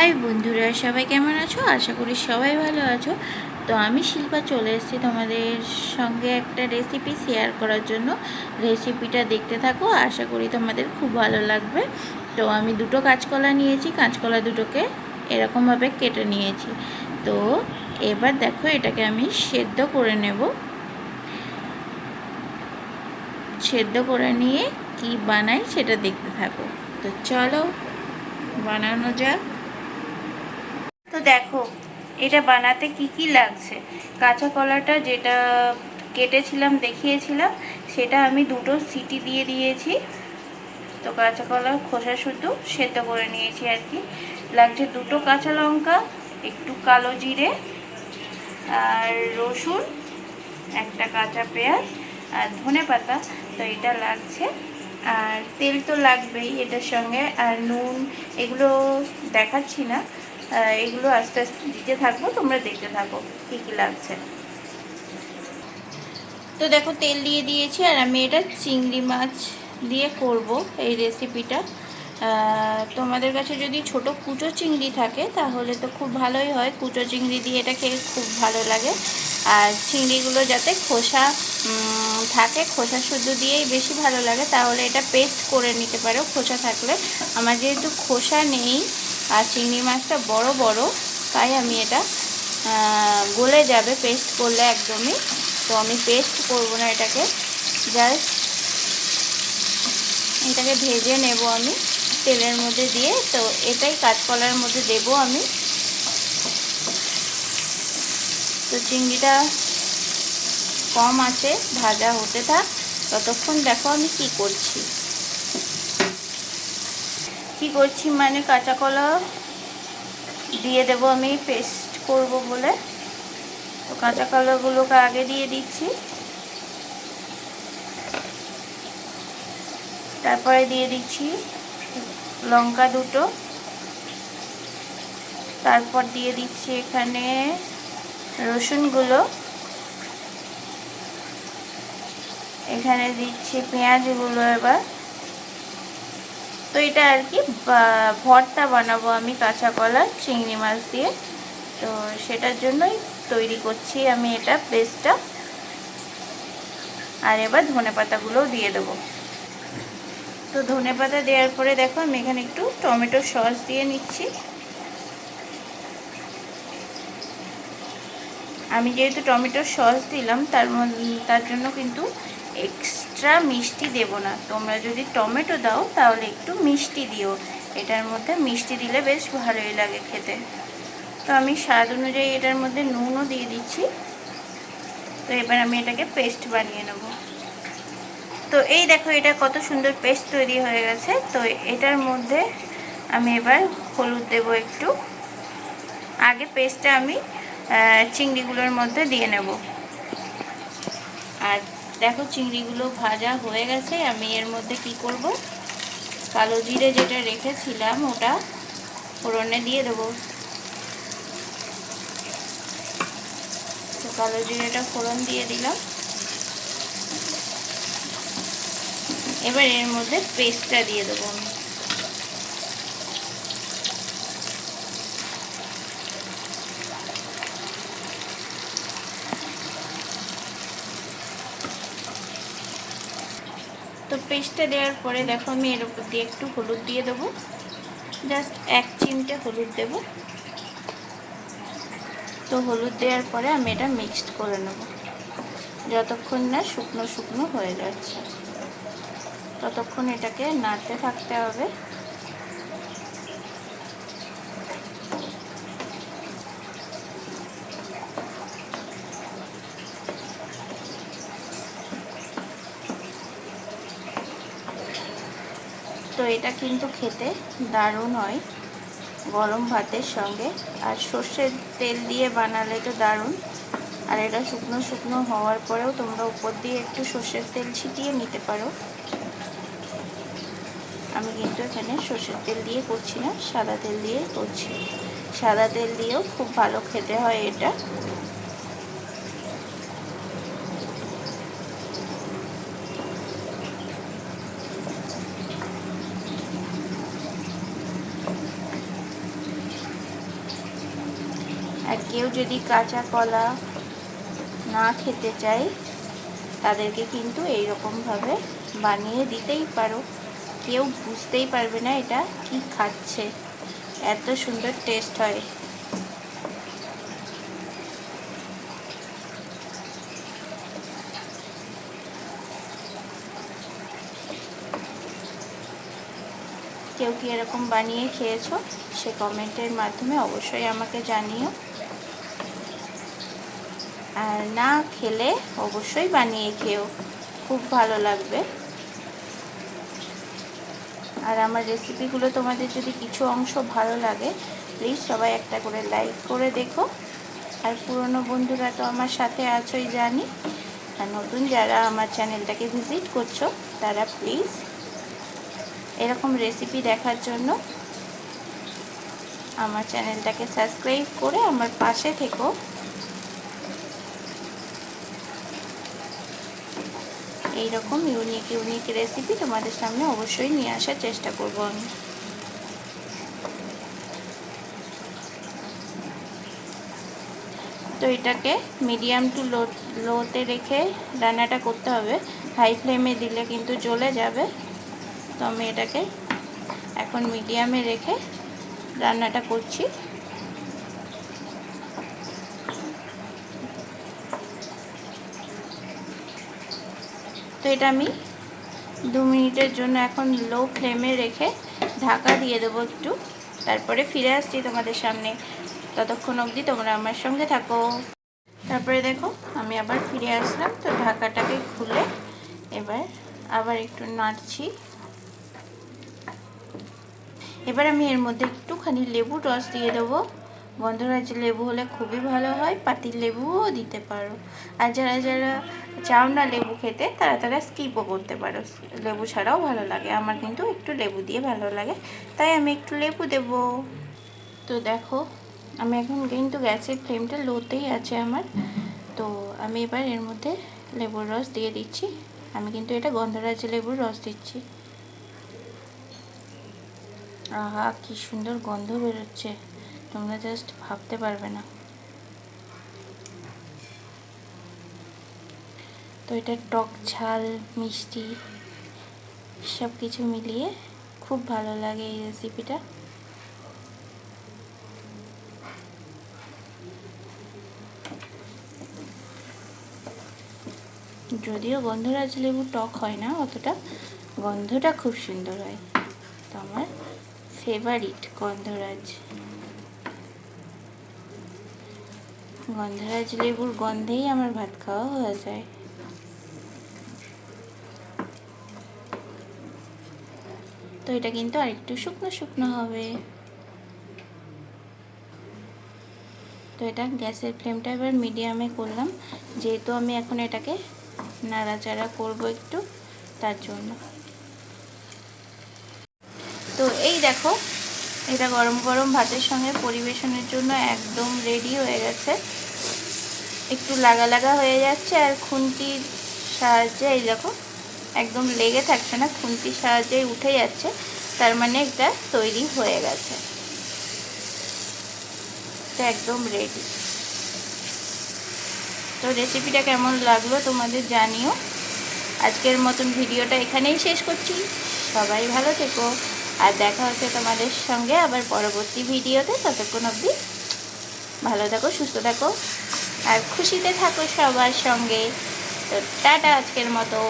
High বন্ধুরা, সবাই কেমন আছো? আশা করি সবাই ভালো আছো। তো আমি শিল্পা চলে এসেছি তোমাদের সঙ্গে একটা রেসিপি শেয়ার করার জন্য। রেসিপিটা দেখতে থাকো, আশা করি তোমাদের খুব ভালো লাগবে। তো আমি দুটো কাঁচকলা নিয়েছি, কাঁচকলা দুটোকে এরকমভাবে কেটে নিয়েছি। তো এবার দেখো, এটাকে আমি সেদ্ধ করে নেব। সেদ্ধ করে নিয়ে কি বানাই সেটা দেখতে থাকো। তো চলো, বানানো যাক। তো দেখো, এটা বানাতে কি কি লাগছে? কাঁচা কলাটা যেটা কেটেছিলাম, দেখিয়েছিলাম, সেটা আমি দুটো সিটি দিয়ে দিয়েছি। তো কাঁচা কলা, খোসা শুদ্ধ, সেদ্ধ করে নিয়েছি আর কি। লাগছে দুটো কাঁচা লঙ্কা, একটু কালো জিরে আর রসুন, একটা কাঁচা পেঁয়াজ আর ধনে পাতা। তো এটা লাগছে। আর তেল তো লাগবেই এটার সঙ্গে। আর নুন, এগুলো দেখাচ্ছি না। এগুলো আস্তে আস্তে দিতে থাকব, তোমরা দেখতে থাকো কী কী লাগছে। তো দেখো, তেল দিয়ে দিয়েছি আর আমি এটা চিংড়ি মাছ দিয়ে করব এই রেসিপিটা তোমাদের কাছে যদি ছোট কুচো চিংড়ি থাকে, তাহলে তো খুব ভালোই হয়। কুচো চিংড়ি দিয়ে এটা খেয়ে খুব ভালো লাগে। আর চিংড়িগুলো যাতে খোসা থাকে, খোসা শুদ্ধ দিয়েই বেশি ভালো লাগে, তাহলে এটা পেস্ট করে নিতে পারো খোসা থাকলে। আমার যেহেতু খোসা নেই আর চিংড়ি মাছটা বড় বড়, তাই আমি এটা গলে যাবে পেস্ট করলে একদমই। তো আমি পেস্ট করব না এটাকে জাস্ট এটাকে ভেজে নেব আমি তেলের মধ্যে দিয়ে। তো এটাই কাঁচকলার মধ্যে দেব আমি। তো চিংড়িটা কম আছে, ভাজা হতে থাক। ততক্ষণ দেখো আমি কি করছি। কি করছি মানে কাঁচা কলা দিয়ে দেব আমি পেস্ট করব বলে। তো কাঁচা কলাগুলোকে আগে দিয়ে দিচ্ছি। তারপরে দিয়ে দিচ্ছি লঙ্কা দুটো। তারপর দিয়ে দিচ্ছি এখানে রসুনগুলো। এখানে দিচ্ছি পেঁয়াজগুলো এবার। তো এটা আর কি ভর্তা বানাবো আমি কাঁচা কলা, চিংড়ি মাছ দিয়ে। তো সেটার জন্যই তৈরি করছি আমি এটা পেস্টটা। আর এবার ধনে পাতাগুলোও দিয়ে দেবো। তো ধনে পাতা দেওয়ার পরে দেখো আমি এখানে একটু টমেটো সস দিয়ে নিচ্ছি। আমি যেহেতু টমেটোর সস দিলাম, তার তার জন্য কিন্তু এক্সট্রা মিষ্টি দেব না। তোমরা যদি টমেটো দাও, তাহলে একটু মিষ্টি দিও। এটার মধ্যে মিষ্টি দিলে বেশ ভালোই লাগে খেতে। তো আমি স্বাদ অনুযায়ী এটার মধ্যে নুনও দিয়ে দিচ্ছি। তো এবার আমি এটাকে পেস্ট বানিয়ে নেব। তো এই দেখো, এটা কত সুন্দর পেস্ট তৈরি হয়ে গেছে। তো এটার মধ্যে আমি এবার হলুদ দেব একটু। আগে পেস্টটা আমি চিংড়িগুলোর মধ্যে দিয়ে নেব। আর দেখো চিংড়িগুলো ভাজা হয়ে গেছে, আমি এর মধ্যে কি করব? কালো জিরে যেটা রেখেছিলাম, ওটা ফোড়নে দিয়ে দেবো। তো কালো জিরেটা ফোড়ন দিয়ে দিলাম। এবার এর মধ্যে পেস্টটা দিয়ে দেবো আমি তো পেস্টটা দেওয়ার পরে দেখো আমি এর উপর দিয়ে একটু হলুদ দিয়ে দেবো। জাস্ট এক চিমটে হলুদ দেব। তো হলুদ দেওয়ার পরে আমি এটা মিক্সড করে নেব। যতক্ষণ না শুকনো শুকনো হয়ে যাচ্ছে। ততক্ষণ এটাকে নাড়তে থাকতে হবে। তো এটা কিন্তু খেতে দারুণ হয়। গরম ভাতের সঙ্গে। আর সর্ষের তেল দিয়ে বানালে তো দারুণ। আর এটা শুকনো শুকনো হওয়ার পরেও তোমরা উপর দিয়ে একটু সর্ষের তেল ছিটিয়ে নিতে পারো। আমি কিন্তু এখানে সর্ষের তেল দিয়ে করছি না, সাদা তেল দিয়ে করছি। সাদা তেল দিয়েও খুব ভালো খেতে হয় এটা। কেউ যদি কাঁচা কলা না খেতে চায়, তাদেরকে কিন্তু এইরকমভাবে বানিয়ে দিতেই পারো। কেউ বুঝতেই পারবে না এটা কি খাচ্ছে। এত সুন্দর টেস্ট হয়। কেউ কি এরকম বানিয়ে খেয়েছো? সে কমেন্টের মাধ্যমে অবশ্যই আমাকে জানিও। আর না খেলে অবশ্যই বানিয়ে খেও খুব ভালো লাগবে। আর আমার রেসিপিগুলো তোমাদের যদি কিছু অংশ ভালো লাগে প্লিজ সবাই একটা করে লাইক করে দেখো। আর পুরনো বন্ধুরা তো আমার সাথে আছোই জানি। আর নতুন যারা আমার চ্যানেলটাকে ভিজিট করছ, তারা প্লিজ এরকম রেসিপি দেখার জন্য আমার চ্যানেলটাকে সাবস্ক্রাইব করে আমার পাশে থেকো। এইরকম ইউনিক ইউনিক রেসিপি তোমাদের সামনে অবশ্যই নিয়ে আসার চেষ্টা করব আমি। তো এটাকে মিডিয়াম টু লো লোতে রেখে রান্নাটা করতে হবে। হাই ফ্লেমে দিলে কিন্তু জ্বলে যাবে। তো আমি এটাকে এখন মিডিয়ামে রেখে রান্নাটা করছি। তো এটা আমি দু মিনিটের জন্য এখন লো ফ্লেমে রেখে ঢাকা দিয়ে দেবো একটু। তারপরে ফিরে আসছি তোমাদের সামনে। ততক্ষণ অবধি তোমরা আমার সঙ্গে থাকো। তারপরে দেখো, আমি আবার ফিরে আসলাম। তো ঢাকাটাকে খুলে এবার আবার একটু নাড়ছি। এবার আমি এর মধ্যে একটুখানি লেবুর রস দিয়ে দেবো। গন্ধরাজ লেবু হলে খুবই ভালো হয় পাতির লেবুও দিতে পারো। আর যারা যারা চাও না লেবু খেতে, তারা তারা স্কিপও করতে পারো। লেবু ছাড়াও ভালো লাগে, আমার কিন্তু একটু লেবু দিয়ে ভালো লাগে, তাই আমি একটু লেবু দেব। তো দেখো, আমি এখন কিন্তু গ্যাসের ফ্লেমটা লোতেই আছে আমার। তো আমি এবার এর মধ্যে লেবুর রস দিয়ে দিচ্ছি। আমি কিন্তু এটা গন্ধরাজ লেবুর রস দিচ্ছি। আহা, কি সুন্দর গন্ধ বেরোচ্ছে। তোমরা জাস্ট ভাবতে পারবে না। তো এটা টক ঝাল, মিষ্টি সব কিছু মিলিয়ে খুব ভালো লাগে এই রেসিপিটা যদিও গন্ধরাজ লেবু টক হয় না অতটা, গন্ধটা খুব সুন্দর হয়। তো আমার ফেভারিট গন্ধরাজ। গন্ধরাজ লেবুর গন্ধেই আমার ভাত খাওয়া হয়ে যায়। তো এটা কিন্তু আরেকটু শুকনো শুকনো হবে। তো এটা গ্যাসের ফ্লেমটা এবার মিডিয়ামে করলাম। যেহেতু আমি এখন এটাকে নাড়াচাড়া করব একটু, তার জন্য। তো এই দেখো এটা গরম গরম ভাতের সঙ্গে পরিবেশনের জন্য একদম রেডি হয়ে গেছে। একটু লাগা লাগা হয়ে যাচ্ছে আর খুন্তির সাহায্যে, এই দেখো, একদম লেগে থাকছে না, খুন্তির সাহায্যে উঠে যাচ্ছে, তার মানে এটা তৈরি হয়ে গেছে। তো একদম রেডি তো রেসিপিটা কেমন লাগল তোমাদের জানিও। আজকের মতন ভিডিওটা এখানেই শেষ করছি। সবাই ভালো থেকো। আর দেখা হচ্ছে তোমাদের সঙ্গে আবার পরবর্তী ভিডিওতে, ততক্ষণ অবধি ভালো থাকো, সুস্থ থাকো আর খুশিতে থাকো সবার সঙ্গে। তো টাটা আজকের মতো।